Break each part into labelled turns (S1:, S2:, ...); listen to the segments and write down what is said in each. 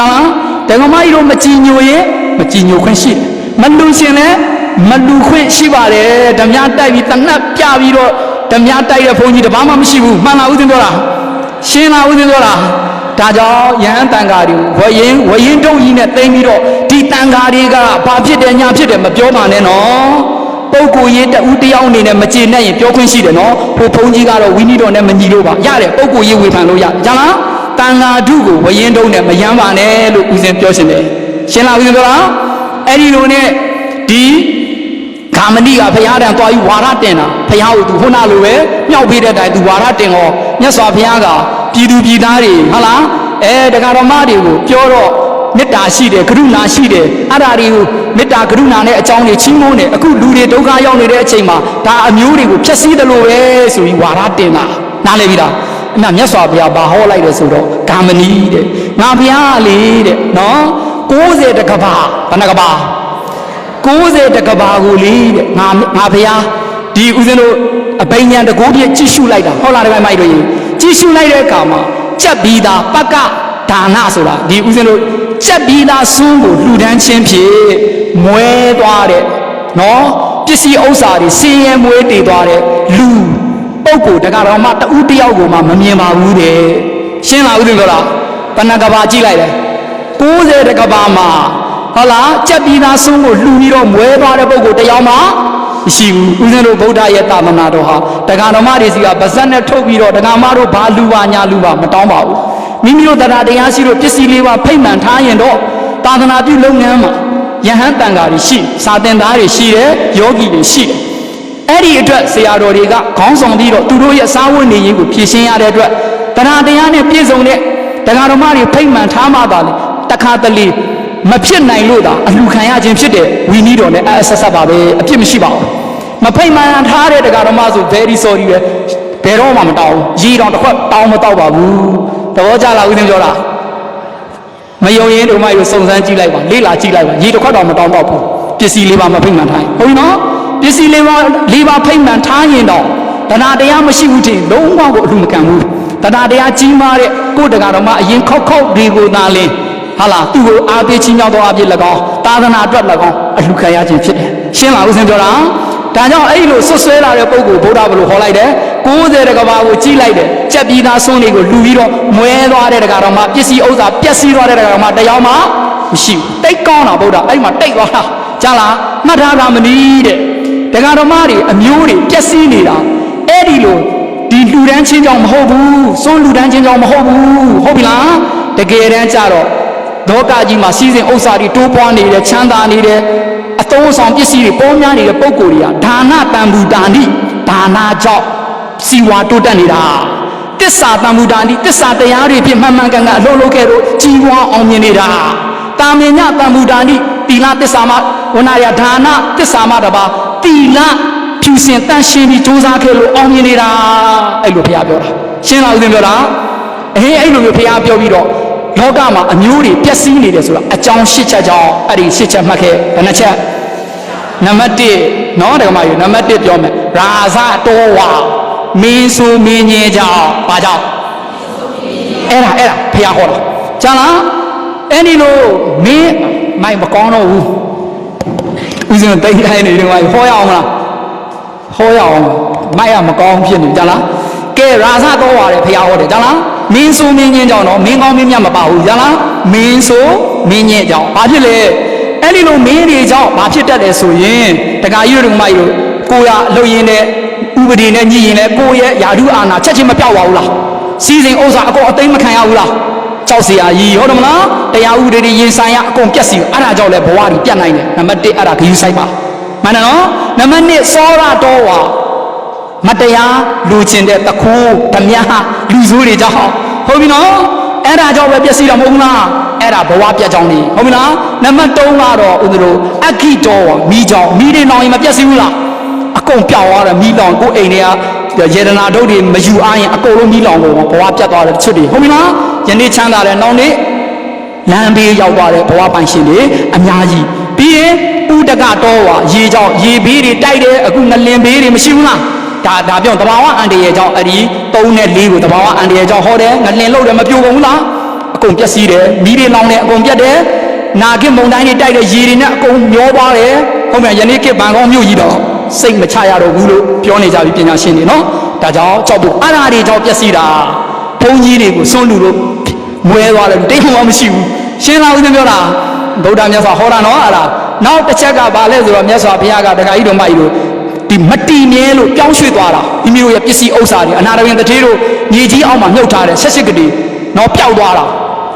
S1: တောင်းတက္ကမကြီးတို့မကြည်ညိုရင်မကြည်ညိုခွင့်ရှိတယ်မလူရှင်လည်းမလူခွင့်ရှိပါတယ်ဓမြတိုက်ပြီးတနတ်ပြပြီးတော့ဓမြတိုက်တဲ့ဘုန်းကြီးတပားမှမရှိဘူးမှန်လားဦးသင်ပြောတာရှင်းလားဦးသင်ပြောတာဒါကြောင့်ယဟန်တန်ဃာတွေဝရင်ဝရင်တုံးကြီးနဲ့တိမ့်ပြီးတော့ဒီတန်ဃာတွေကဘာဖြစ်တယ်ညာဖြစ်တယ်မပြောပါနဲ့နော်ပုဂ္ဂိုလ်ရေးတဦးတယောက်အနေနဲ့မကျေနပ်ရင်ပြောခွင့်ရှိတယ်နော်ဘုဘုန်းကြီးကတော့ဝိနည်းတော်နဲ့မညီလို့ပါရတယ်ပုဂ္ဂိုလ်ရေးဝေဖန်လို့ရကြလား တန်ဃာဓုကိုဝရင်တုံးနဲ့မယမ်းပါနဲ့လို့ဦးဇင်းပြောရှင်တယ်ရှင်းလားဦးဇင်းပြောလားအဲ့ဒီလိုနဲ့ဒီဂါမဏိကဘုရားတန်သွားပြီးဝါရတင်တာဘုရားကိုသူခုနလိုပဲမြောက်ပေးတဲ့တိုင်သူဝါရတင်တော့မြတ်စွာဘုရားကပြည်သူပြည်သားတွေဟုတ်လားအဲတရားတော်မတွေကိုပြောတော့မေတ္တာရှိတယ်ကရုဏာရှိတယ်အဲ့ဒါတွေကိုမေတ္တာကရုဏာနဲ့အကြောင်းတွေချီးမွမ်းတယ်အခုလူတွေဒုက္ခရောက်နေတဲ့အချိန်မှာဒါအမျိုးတွေကိုဖျက်ဆီးတယ်လို့ပဲဆိုပြီးဝါရတင်တာနားလည်ပြီလား အမှမြတ်စွာဘုရားဘာဟောလိုက်တယ်ဆိုတော့ဂါမဏီတဲ့ငါဘုရားလေတဲ့နော်60တကဘာဘယ်နှကဘာ60တကဘာကိုလေတဲ့ငါငါဘုရားဒီဦးဇင်းတို့အပိညာတကူပြည့်ကြည့်ရှုလိုက်တာဟုတ်လားဒီမိုက်မိုက်တို့ကြီးကြည့်ရှုလိုက်တဲ့အခါမှာကြက်ပြီးသားပကဒါနဆိုတာဒီဦးဇင်းတို့ကြက်ပြီးသားစွန်းကိုလှူဒန်းခြင်းဖြင့်မွဲသွားတဲ့နော်ပစ္စည်းဥစ္စာတွေစင်ရဲမွဲတည်သွားတဲ့လူ ပုဂ္ဂိုလ်တက္ကရာမတဦးတယောက်ကိုမှမမြင်ပါဘူးတဲ့ရှင်းလားဦးသိလို့လားဘဏ္ဍကဘာကြည့်လိုက်တယ်60တကဘာမှာဟုတ်လားကြက်ပြီးသားဆုံးကိုလှူပြီးတော့မွဲသွားတဲ့ပုဂ္ဂိုလ်တယောက်မှမရှိဘူးဦးဇင်းတို့ဗုဒ္ဓရဲ့တာမနာတော်ဟာတက္ကရာမတွေစီကဗဇက်နဲ့ထုတ်ပြီးတော့တက္ကမတို့ဘာလူပါညာလူပါမတောင်းပါဘူးမိမိတို့တရားတရားရှိလို့ပစ္စည်းလေးပါဖိတ်မှန်ထားရင်တော့သာသနာပြုလုပ်ငန်းမှာယဟန်တန်ဃာတွေရှိစာသင်သားတွေရှိတယ်ယောဂီတွေရှိတယ် အဲ့ဒီအတွက်ဆရာတော်တွေကခေါင်းဆောင်ပြီးတော့သူတို့ရဲ့စားဝတ်နေရေးကိုဖြည့်ရှင်းရတဲ့အတွက်တရားတရားနဲ့ပြည့်စုံတဲ့တရားတော်မတွေဖိတ်မှန်ထားမှသာလေတခါတလေမဖြစ်နိုင်လို့သာအလှခံရခြင်းဖြစ်တဲ့ဝီနီးတော်နဲ့အဆက်ဆက်ပါပဲအဖြစ်မရှိပါဘူးမဖိတ်မှန်ထားတဲ့တရားတော်မဆို very sorry ပဲဘယ်တော့မှမတောင်းဘူးရေတော်တစ်ခွက်တောင်းမတော့ပါဘူးသဘောကျလားဦးသိန်းပြောတာမယုံရင်တို့မတို့စုံစမ်းကြည့်လိုက်ပါလေ့လာကြည့်လိုက်ပါရေတစ်ခွက်တော့မတောင်းတော့ဘူးပစ္စည်းလေးပါမဖိတ်မှန်ထားရင်ဟုတ်ပြီနော် ပစ္စည်းလေးပါလေးပါဖိတ်မှန်ထားရင်တော့တရားတရားမရှိဘူးတင်လုံးဝကိုအလှမကန်ဘူးတရားတရားကြီးမားတဲ့ကိုယ်တကာတော်မှအရင်ခောက်ခောက်တွေကိုသာလင်းဟာလားသူ့ကိုအားပေးချင်းကြောင်းတော့အပြည့်၎င်းသာသနာအတွက်၎င်းအလှခံရခြင်းဖြစ်တယ်ရှင်းလားဦးစင်ပြောတာဒါကြောင့်အဲ့လိုဆွဆွဲလာတဲ့ပုံကိုဗုဒ္ဓဘလို့ဟောလိုက်တယ်60တကဘာကိုကြီးလိုက်တယ်ကြက်ပြီးသားဆွန်းတွေကိုလူပြီးတော့မွဲသွားတဲ့တကာတော်မှပစ္စည်းဥစ္စာပျက်စီးသွားတဲ့တကာတော်မှတရားမှမရှိဘူးတိတ်ကောင်းတာဗုဒ္ဓအဲ့မှာတိတ်သွားတာကြားလားမှတ်ထားတာမနီးတဲ့ တကာတော်မတွေအမျိုးတွေပျက်စီးနေတာအဲ့ဒီလိုဒီလူတန်းချင်းကြောင့်မဟုတ်ဘူးစွန်းလူတန်းချင်းကြောင့်မဟုတ်ဘူးဟုတ်ပြီလားတကယ်တမ်းကျတော့လောကကြီးမှာစီစဉ်ဥစ္စာတွေတိုးပွားနေတယ်ချမ်းသာနေတယ်အသုံးအဆောင်ပစ္စည်းတွေပေါ်များနေတဲ့ပုံကိုယ်တွေကဒါနတန်ဘူတာနိဒါနကြောင့်စီဝါတိုးတက်နေတာတစ္ဆာတန်ဘူတာနိတစ္ဆာတရားတွေဖြင့်မှန်မှန်ကန်ကန်အလုံးလုံးခဲ့လို့ကြီးဝါအောင်မြင်နေတာတာမင်ညတန်ဘူတာနိတီလာတစ္ဆာမဝနာရဒါနတစ္ဆာမတပါ တီလာဖြူစင်တန့်ရှင်းပြီးစူးစမ်းခဲ့လို့အောင်မြင်နေတာအဲ့လိုဘုရားပြောတာရှင်းလားဦးဇင်းပြောတာအေးအဲ့လိုမျိုးဘုရားပြောပြီးတော့လောကမှာအမျိုးတွေပျက်စီးနေတယ်ဆိုတာအကြောင်းရှစ်ချက်ကြောင့်အဲ့ဒီရှစ်ချက်မှတ်ခဲ့ဘယ်နှချက်နံပါတ်1နော်ဒကမကြီးနံပါတ်1ပြောမယ်ရာဇတောဝါမင်းဆိုမင်းကြီးကြောင့်ဘာကြောင့်အဲ့ဒါအဲ့ဒါဘုရားဟောတာကျန်လားအဲ့ဒီလိုမင်းမိုက်မကောင်းတော့ဘူး ဦးဇင်းတိတ်တိုင်းနေတယ်ကဟောရအောင်မလားဟောရအောင်မိုက်ကမကောင်းဖြစ်နေကြလားကဲရာဇတော့ပါတယ်ဘုရားဟောတယ်ကြလားမင်းဆိုမင်းကြီးကြောင့်တော့မင်းကောင်းမင်းမြတ်မပါဘူးကြလားမင်းဆိုမင်းကြီးကြောင့်ဘာဖြစ်လဲအဲ့ဒီလိုမင်းတွေကြောင့်ဘာဖြစ်တတ်တယ်ဆိုရင်တခါကြီးတို့ကမကြီးတို့ကိုရအလုပ်ရင်းနဲ့ဥပဒေနဲ့ညှိရင်လည်းကိုရဲ့ယာဓုအာနာချက်ချင်းမပြောက်ပါဘူးလားစီစဉ်ဥစ္စာအကုန်အသိမ်းမခံရဘူးလား ကြောက်စရာကြီးဟုတ်တယ်မလားတရားဥပဒေတွေရင်ဆိုင်ရအကုန်ပြက်စီအဲ့ဒါကြောင့်လဲဘဝကြီးပြတ်နိုင်တယ်နံပါတ်1အဲ့ဒါဂယူဆိုင်ပါမှန်တယ်နော်နံပါတ်2စောရတော်ဝါမတရားလူချင်းတဲ့တခိုးဓမြလူဆိုးတွေကြောင့်ဟုတ်ပြီနော်အဲ့ဒါကြောင့်ပဲပျက်စီးတာမဟုတ်ဘူးလားအဲ့ဒါဘဝပြတ်ကြောင်းနေဟုတ်ပြီလားနံပါတ်3ကတော့ဦးဇလိုအခိတော်ဝါမိကြောင့်မိတွေနောင်ရင်မပျက်စီးဘူးလားအကုန်ပြောင်းသွားတယ်မိလောင်ကိုအိမ်တွေကယေဒနာတို့တွေမယူအားရင်အကုန်လုံးမိလောင်ကုန်ဘဝပြတ်သွားတယ်တချို့တွေဟုတ်ပြီလား ယနေ့ချမ်းသာတယ်နောင်နေ့လမ်းဘေးရောက်သွားတဲ့ဘဝပိုင်ရှင်တွေအများကြီးပြီးရင်ဥဒကတော့ဝါရေကြောင့်ရေဘေးတွေတိုက်တယ်အခုငလင်ဘေးတွေမရှိဘူးလားဒါဒါပြောတဘာဝအန်တရဲ့ကြောင့်အဲ့ဒီ3နဲ့4ကိုတဘာဝအန်တရဲ့ကြောင့်ဟောတယ်ငလင်လို့တယ်မပြိုကုန်ဘူးလားအကုန်ပျက်စီးတယ်မိတွေလောင်တယ်အကုန်ပြတ်တယ်နာခင်မုန်တိုင်းတွေတိုက်တဲ့ရေတွေနဲ့အကုန်မျောသွားတယ်ဟုတ်မယ်ယနေ့ခေတ်ဘန်ကောင်းမြို့ကြီးတော့စိတ်မချရတော့ဘူးလို့ပြောနေကြပြီပညာရှင်တွေနော်ဒါကြောင့်ကြောက်ဖို့အဲ့ဒါတွေကြောင့်ပျက်စီးတာဘုန်းကြီးတွေကိုစွန့်လူလို့ မွဲသွားတယ်တိတ်မှမရှိဘူးရှင်းလားဦးဇင်းပြောတာဗုဒ္ဓမြတ်စွာဟောတာနော်အဲ့ဒါနောက်တစ်ချက်ကဘာလဲဆိုတော့မြတ်စွာဘုရားကတခါကြီးတော်မကြီးတို့ဒီမတီမြဲလို့ပြောင်းရွှေ့သွားတာမိမိတို့ရဲ့ပစ္စည်းဥစ္စာတွေအနာရဝင်တထေးတို့ညီကြီးအောက်မှာမြုပ်ထားတဲ့ဆက်စစ်ကလေးနော်ပျောက်သွားတာ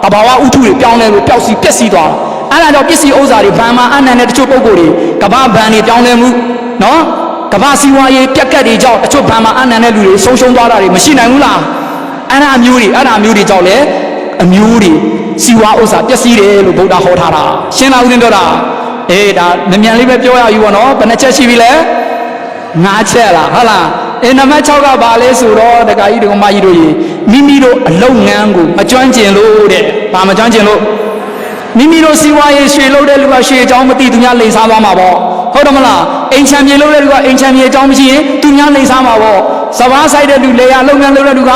S1: တဘာဝဥထုတွေပြောင်းလဲလို့ပျောက်စီပျက်စီးသွားတာအဲ့ဒါကြောင့်ပစ္စည်းဥစ္စာတွေဗန်မာအနန္တတချို့ပုံကိုယ်တွေကမ္ဘာဗန်တွေပြောင်းလဲမှုနော်ကမ္ဘာစီးပွားရေးပြက်ကတ်တွေကြောင့်တချို့ဗန်မာအနန္တလူတွေဆုံးရှုံးသွားတာတွေမရှိနိုင်ဘူးလားအဲ့ဒါအမျိုးတွေအဲ့ဒါအမျိုးတွေကြောင့်လေ အမျိုးတွေစီဝါဥစ္စာပျက်စီးတယ်လို့ဗုဒ္ဓဟောထားတာရှင်းလားဦးဇင်းပြောတာအေးဒါမြန်မြန်လေးပဲပြောရယူပါနော်ဘယ်နှချက်ရှိပြီလဲငါးချက်လားဟုတ်လားအေးနံပါတ်6ကဘာလဲဆိုတော့တခါကြီးဒကမကြီးတို့ရေမိမိတို့အလုံငန်းကိုမကျွမ်းကျင်လို့တဲ့ဘာမကျွမ်းကျင်လို့မိမိတို့စီဝါရေးရွှေလို့တဲ့လူကရွှေအကြောင်းမသိသူများလိန်စားသွားမှာပေါ့ဟုတ်တယ်မလားအိမ်ချမ်းမြေလို့တဲ့လူကအိမ်ချမ်းမြေအကြောင်းမရှိရင်သူများလိန်စားမှာပေါ့စဘာဆိုင်တဲ့လူလေယာလုံငန်းလို့တဲ့လူက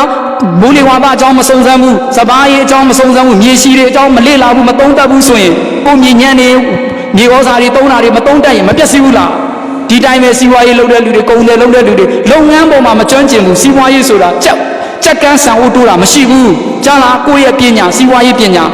S1: မိုးလေဝါသအကြောင်းမစုံစမ်းဘူးစဘာရေးအကြောင်းမစုံစမ်းဘူးမြေရှိတွေအကြောင်းမလေ့လာဘူးမသုံးတတ်ဘူးဆိုရင်ကိုမြေညံ့နေမြေဩဇာတွေသုံးတာတွေမသုံးတတ်ရင်မပျက်စီးဘူးလားဒီတိုင်းပဲစီးပွားရေးလုပ်တဲ့လူတွေကုန်တယ်လုပ်တဲ့လူတွေလုပ်ငန်းပေါ်မှာမကျွမ်းကျင်ဘူးစီးပွားရေးဆိုတာကြက်ကြက်ကန်းဆန်ဦးတိုးတာမရှိဘူးကြားလားကိုယ့်ရဲ့ပညာစီးပွားရေးပညာ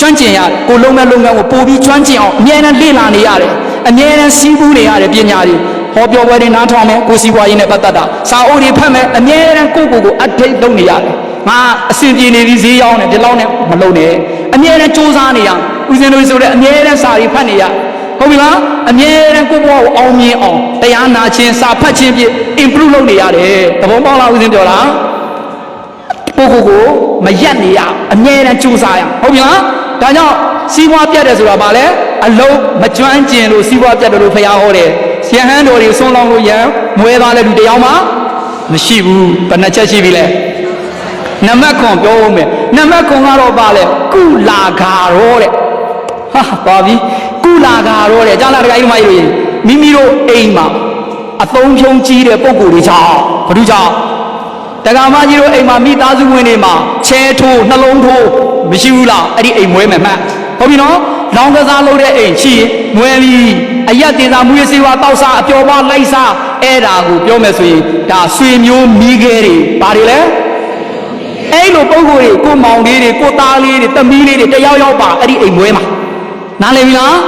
S1: ကျွမ်းကျင်ရတယ်ကိုလုံးမဲ့လုပ်ငန်းကိုပို့ပြီးကျွမ်းကျင်အောင်အမြဲတမ်းလေ့လာနေရတယ်အမြဲတမ်းစီးပူးနေရတယ်ပညာတွေ ဟောပြောပွဲတွေနားထောင်မယ်ကိုစီးပွားရေးနဲ့ပတ်သက်တာစာအုပ်တွေဖတ်မယ်အမြဲတမ်းကိုယ့်ကိုယ်ကိုအထိတ်လုပ်နေရတယ်ငါအစဉ်ပြေနေပြီဈေးရောက်နေဒီလောက်နဲ့မလုပ်နဲ့အမြဲတမ်းစူးစမ်းနေရဦးဇင်းတို့ဆိုတဲ့အမြဲတမ်းစာတွေဖတ်နေရဟုတ်ပြီလားအမြဲတမ်းကိုယ့်ဘဝကိုအောင်မြင်အောင်တရားနာခြင်းစာဖတ်ခြင်းဖြင့် improve လုပ်နေရတယ်သဘောပေါက်လားဦးဇင်းပြောလားကိုယ့်ကိုယ်ကိုမရက်နေရအမြဲတမ်းကြိုးစားရဟုတ်ပြီလားဒါကြောင့်စီးပွားပြတ်တယ်ဆိုတာဘာလဲအလုံးမကျွမ်းကျင်လို့စီးပွားပြတ်တယ်လို့ဖျားဟောတယ် ဆရာဟန်းတော်တွေဆွန်းလောင်းလို့ရံမွဲသွားတဲ့လူတယောက်မှမရှိဘူးဘယ်နှချက်ရှိပြီလဲနံပါတ်ခွန်ပြောဦးမယ်နံပါတ်ခွန်ကတော့ပါလဲကုလာဂါရောတဲ့ဟာပါပြီကုလာဂါရောတဲ့ကြားလားတခါကြီးမကြီးလို့မိမိတို့အိမ်မှာအသုံးဖြုံးကြီးတဲ့ပုံကိုယ်တွေကြောင့်ဘာလို့ကြောင့်တက္ကမကြီးတို့အိမ်မှာမိသားစုဝင်တွေမှာချဲထိုးနှလုံးထိုးမရှိဘူးလားအဲ့ဒီအိမ်မွဲမယ်မှတ်ဟုတ်ပြီနော် လောင်ကစားလုပ်တဲ့အိမ်ရှိရင်မွဲပြီးအရက်တင်စားမူရစေဝါတောက်စားအပျော်ပါလိုက်စားအဲ့ဒါကိုပြောမယ်ဆိုရင်ဒါဆွေမျိုးမိခဲတွေဘာတွေလဲအဲ့လိုပုံကိုယ်တွေကိုမောင်လေးတွေကိုသားလေးတွေတမီးလေးတွေတယောက်ယောက်ပါအဲ့ဒီအိမ်မွဲမှာနားလည်ပြီလား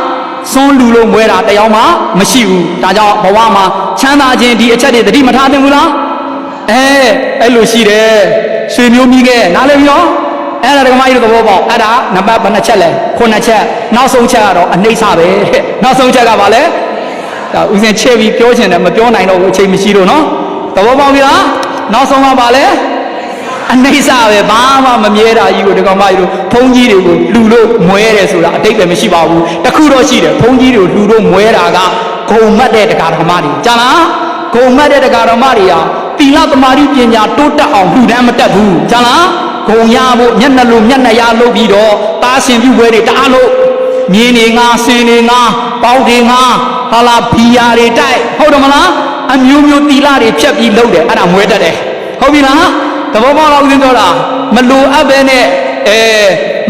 S1: စွန်းလူလို့မွဲတာတယောက်မှမရှိဘူးဒါကြောင့်ဘဝမှာချမ်းသာခြင်းဒီအချက်တွေသတိမထားသင့်ဘူးလားအဲအဲ့လိုရှိတယ်ဆွေမျိုးမိခဲနားလည်ပြီနော် အဲ့ဒါဒကမကြီးတို့သဘောပေါက်အဲ့ဒါနံပါတ်ဘယ်နှချက်လဲခုနှစ်ချက်နောက်ဆုံးချက်ကတော့အနှိမ့်စပဲတဲ့နောက်ဆုံးချက်ကဘာလဲဒါဦးစင်ချဲ့ပြီးပြောချင်တယ်မပြောနိုင်တော့ဘူးအချိန်မရှိတော့နော်သဘောပေါက်ပြီလားနောက်ဆုံးကဘာလဲအနှိမ့်စပဲဘာမှမမြဲတာကြီးကိုဒကမကြီးတို့ဘုန်းကြီးတွေကိုလှူလို့မွဲတယ်ဆိုတာအတိတ်ပဲမရှိပါဘူးတခုတော့ရှိတယ်ဘုန်းကြီးတွေကိုလှူလို့မွဲတာကဂုံမတ်တဲ့ဒကာဓမ္မတွေကြားလားဂုံမတ်တဲ့ဒကာဓမ္မတွေဟာသီလသမာဓိပညာတိုးတက်အောင်လှူဒန်းမတက်ဘူးကြားလား ဂုံရဖို့မျက်နှာလိုမျက်နှာရလုပ်ပြီးတော့တားရှင်ပြုပွဲတွေတအားလို့မြင်းတွေငါဆင်တွေငါပေါက်တွေငါဟာလာဘီယာတွေတိုက်ဟုတ်တယ်မလားအမျိုးမျိုးတီလာတွေဖြတ်ပြီးလုပ်တယ်အဲ့ဒါမွဲတတ်တယ်ဟုတ်ပြီလားသဘောပေါက်လားဦးဇင်းပြောတာမလိုအပ်ပဲနဲ့အဲ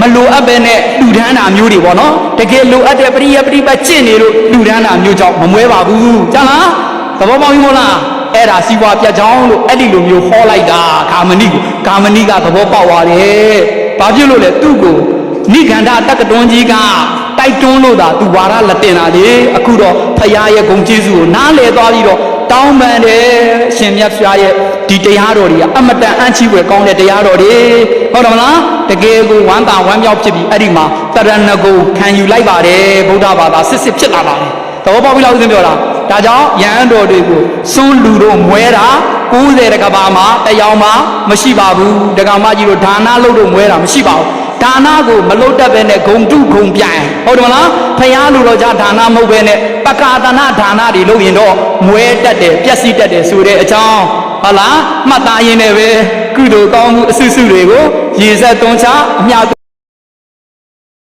S1: မလိုအပ်ပဲနဲ့လူဒန်းတာမျိုးတွေပေါ့နော်တကယ်လိုအပ်တဲ့ပရိယပရိပတ်ကျင့်နေလို့လူဒန်းတာမျိုးကြောင့်မမွဲပါဘူးကြားလားသဘောပေါက်ပြီမို့လား အဲ့ဒါစီးပွားပြတ်ကြောင်းလို့အဲ့ဒီလိုမျိုးဟောလိုက်တာကာမဏိကိုကာမဏိကသဘောပေါက်သွားတယ်ဘာဖြစ်လို့လဲသူ့ကိုနိဂန္ဓတက္ကတွန်းကြီးကတိုက်တွန်းလို့သာသူဝါရလက်တင်တာလေအခုတော့ဖရာရဲ့ဂုံကျေးဇူးကိုနားလေသွားပြီးတော့တောင်းပန်တယ်ရှင်မြတ်ဖရာရဲ့ဒီတရားတော်တွေကအမတန်အံ့ချီးွယ်ကောင်းတဲ့တရားတော်တွေဟုတ်တယ်မလားတကယ်ကိုဝမ်းသာဝမ်းမြောက်ဖြစ်ပြီးအဲ့ဒီမှာတရဏဂုံခံယူလိုက်ပါတယ်ဗုဒ္ဓဘာသာစစ်စစ်ဖြစ်လာပါတယ်သဘောပေါက်ပြီလားဦးဇင်းပြောတာ ဒါကြောင့်ယဟန်တော်တွေကိုစွန်းလူတို့မွဲတာ90တကဘာမှာတယောက်မှမရှိပါဘူးတကမာကြီးတို့ဒါနလုပ်လို့မွဲတာမရှိပါဘူးဒါနကိုမလုပ်တတ်ပဲနဲ့ဂုံတုဂုံပြိုင်ဟုတ်တယ်မလားဖယားလူတော်ကြဒါနမဟုတ်ပဲနဲ့ပကာဒနာဒါနတွေလုပ်ရင်တော့မွဲတတ်တယ်ပျက်စီးတတ်တယ်ဆိုတဲ့အကြောင်းဟုတ်လားမှတ်သားရင်းနဲ့ပဲကုသိုလ်ကောင်းမှုအဆူဆူတွေကိုရေဆက်သွန်းချအမြတ်